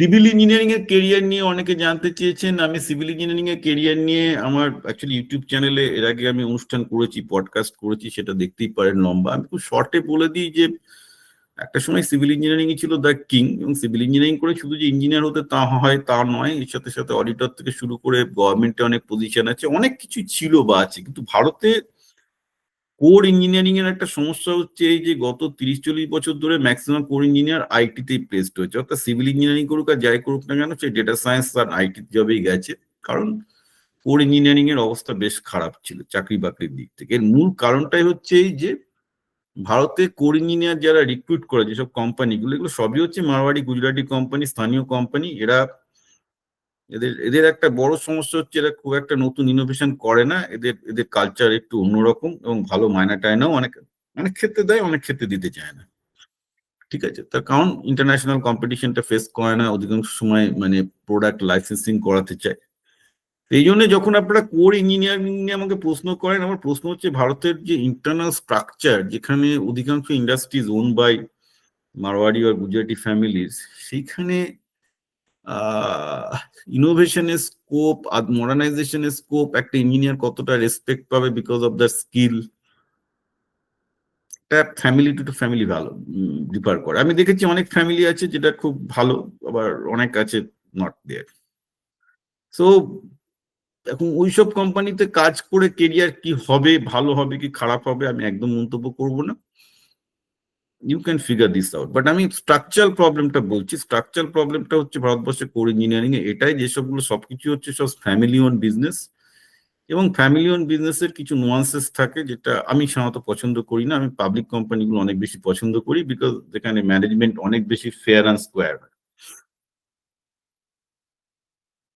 Civil engineering এর career নিয়ে অনেকে জানতে চেয়েছেন। আমি সিভিল ইঞ্জিনিয়ারিং এর কেরিয়ার নিয়ে আমার অ্যাকচুয়ালি ইউটিউব চ্যানেলে এর আগে আমি অনুষ্ঠান করেছি পডকাস্ট করেছি, সেটা দেখতেই পারেন লম্বা। আমি খুব শর্টে বলে দিই যে, একটা সময় সিভিল ইঞ্জিনিয়ারিং ছিল দ্য কিং এবং সিভিল ইঞ্জিনিয়ারিং করে শুধু যে ইঞ্জিনিয়ার হতে তা হয় তা নয়, এর সাথে সাথে অডিটর থেকে শুরু করে গভর্নমেন্টে অনেক পজিশন আছে, অনেক কিছু ছিল বা আছে। কিন্তু ভারতে কোর ইঞ্জিনিয়ারিং এর একটা সমস্যা হচ্ছে এই যে গত তিরিশ চল্লিশ বছর ধরে ম্যাক্সিমাম কোর ইঞ্জিনিয়ার আইটিতেই প্লেসড হয়েছে। অর্থাৎ সিভিল ইঞ্জিনিয়ারিং করুক আর যাই করুক না কেন, সে ডেটা সায়েন্স আর আইটি জবেই গেছে। কারণ কোর ইঞ্জিনিয়ারিং এর অবস্থা বেশ খারাপ ছিল চাকরি বাকরির দিক থেকে। এর মূল কারণটাই হচ্ছে এই যে ভারতে কোর ইঞ্জিনিয়ার যারা রিক্রুট করে, যেসব কোম্পানিগুলো এগুলো সবই হচ্ছে মারওয়াড়ি, গুজরাটি কোম্পানি স্থানীয় কোম্পানি এরা এদের এদের একটা বড় সমস্যা হচ্ছে এরা খুব একটা নতুন ইনোভেশন করে না। এদের এদের কালচার একটু অন্যরকম এবং ভালো মায়না টায়নাও অনেক অনেক ক্ষেত্রে দেয়, অনেক ক্ষেত্রে দিতে চায় না। ঠিক আছে? তার কারণ ইন্টারন্যাশনাল কম্পিটিশনটা ফেস করে না, অধিকাংশ সময় মানে প্রোডাক্ট লাইসেন্সিং করাতে চায়। এই জন্য যখন আপনারা কোর ইঞ্জিনিয়ারিং নিয়ে আমাকে প্রশ্ন করেন, আমার প্রশ্ন হচ্ছে ভারতের যে ইন্টারনাল স্ট্রাকচার যেখানে অধিকাংশ ইন্ডাস্ট্রিজ ওন বাই মারওয়াড়ি আর গুজরাটি ফ্যামিলিজ সেইখানে ইনোভেশনের স্কোপ আর মডার্নাইজেশনের স্কোপ একটা ইঞ্জিনিয়ার কতটা রেসপেক্ট পাবে because of the skill family to family ভালো ডিফার করে। আমি দেখেছি অনেক ফ্যামিলি আছে যেটা খুব ভালো, আবার অনেক আছে নট দেয়ার সো এখন ওইসব কোম্পানিতে কাজ করে কেরিয়ার কি হবে, ভালো হবে কি খারাপ হবে, আমি একদম মন্তব্য করব না। You can figure this out but আমি স্ট্রাকচারাল প্রবলেমটা বলছি স্ট্রাকচারাল প্রবলেমটা হচ্ছে ভারতবর্ষে কোর ইঞ্জিনিয়ারিং এ এটাই যেসবগুলো সবকিছু হচ্ছে সব ফ্যামিলি ওন বিজনেস এবং ফ্যামিলি ওন বিজনেসের কিছু নোয়ান্সেস থাকে যেটা আমি সাধারণত পছন্দ করি না। আমি পাবলিক কোম্পানিগুলো অনেক বেশি পছন্দ করি বিকজ যেখানে ম্যানেজমেন্ট অনেক বেশি ফেয়ার অ্যান্ড স্কোয়ার